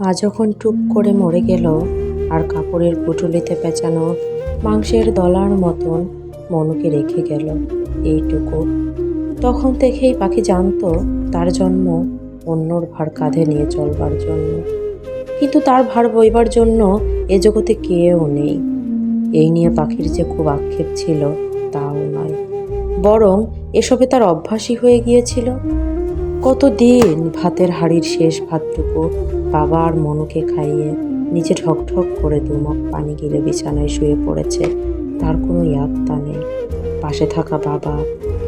মা যখন টুপ করে মরে গেল আর কাপড়ের পুটুলিতে পেঁচানো মাংসের দলার মতন মনুকে রেখে গেল এইটুকু। তখন থেকেই পাখি জানতো তার জন্ম অন্যর ভার কাঁধে নিয়ে চলবার জন্য। কিন্তু তার ভার বইবার জন্য এ জগতে কেউ নেই। এই নিয়ে পাখির যে খুব আক্ষেপ ছিল, তাও নয়। বরং এসবে তার অভ্যাসই হয়ে গিয়েছিল। কতদিন ভাতের হাড়ির শেষ ভাতটুকু বাবা আর মনুকে খাইয়ে নিচে ঠকঠক করে দুমক পানি গিলে বিছানায় শুয়ে পড়েছে, তার কোনো ইয়াত্তা নেই। পাশে থাকা বাবা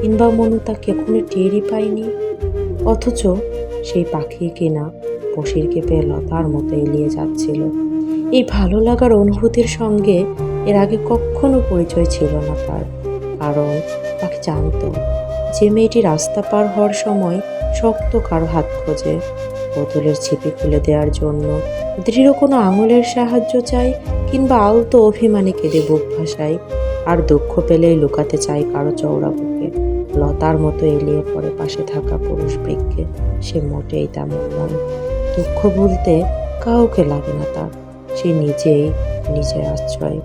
কিংবা মনু তা কখনো টেরই পায়নি। অথচ সেই পাখি কিনা বসিরকে পেল তার মতো এলিয়ে যাচ্ছিল। এই ভালো লাগার অনুভূতির সঙ্গে এর আগে কখনো পরিচয় ছিল না তার। কারণ পাখি জানতো যে মেয়েটি রাস্তা পার হওয়ার সময় শক্ত কারও হাত খোঁজে। বোতলের ছিপি খুলে দেওয়ার জন্য দৃঢ় কোনো আঙুলের সাহায্য চাই কিংবা আলতো অভিমানে কেঁদে বুক ভাসায় আর দুঃখ পেলেই লুকাতে চায় কারও চৌড়া বুকে। লতার মতো এলিয়ে পড়ে পাশে থাকা পুরুষ বৃক্ষে। সে মোটেই তেমন নয়। দুঃখ বলতে কাউকে লাগে না তার। সে নিজেই নিজের আশ্রয়।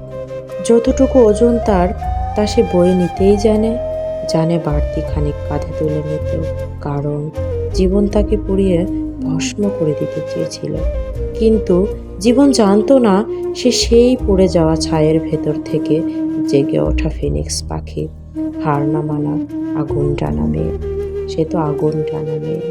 যতটুকু ওজন তার, তা সে বয়ে নিতেই জানে। জানে বাড়তি খানিক কাঁধে তুলে নিত, কারণ জীবন তাকে পুড়িয়ে ভস্ম করে দিতে চেয়েছিল। কিন্তু জীবন জানতো না, সে সেই পড়ে যাওয়া ছায়ের ভেতর থেকে জেগে ওঠা ফিনিক্স পাখি হার না মানা আগুন টানা মেয়ে। সে তো আগুন টানা মেয়ে।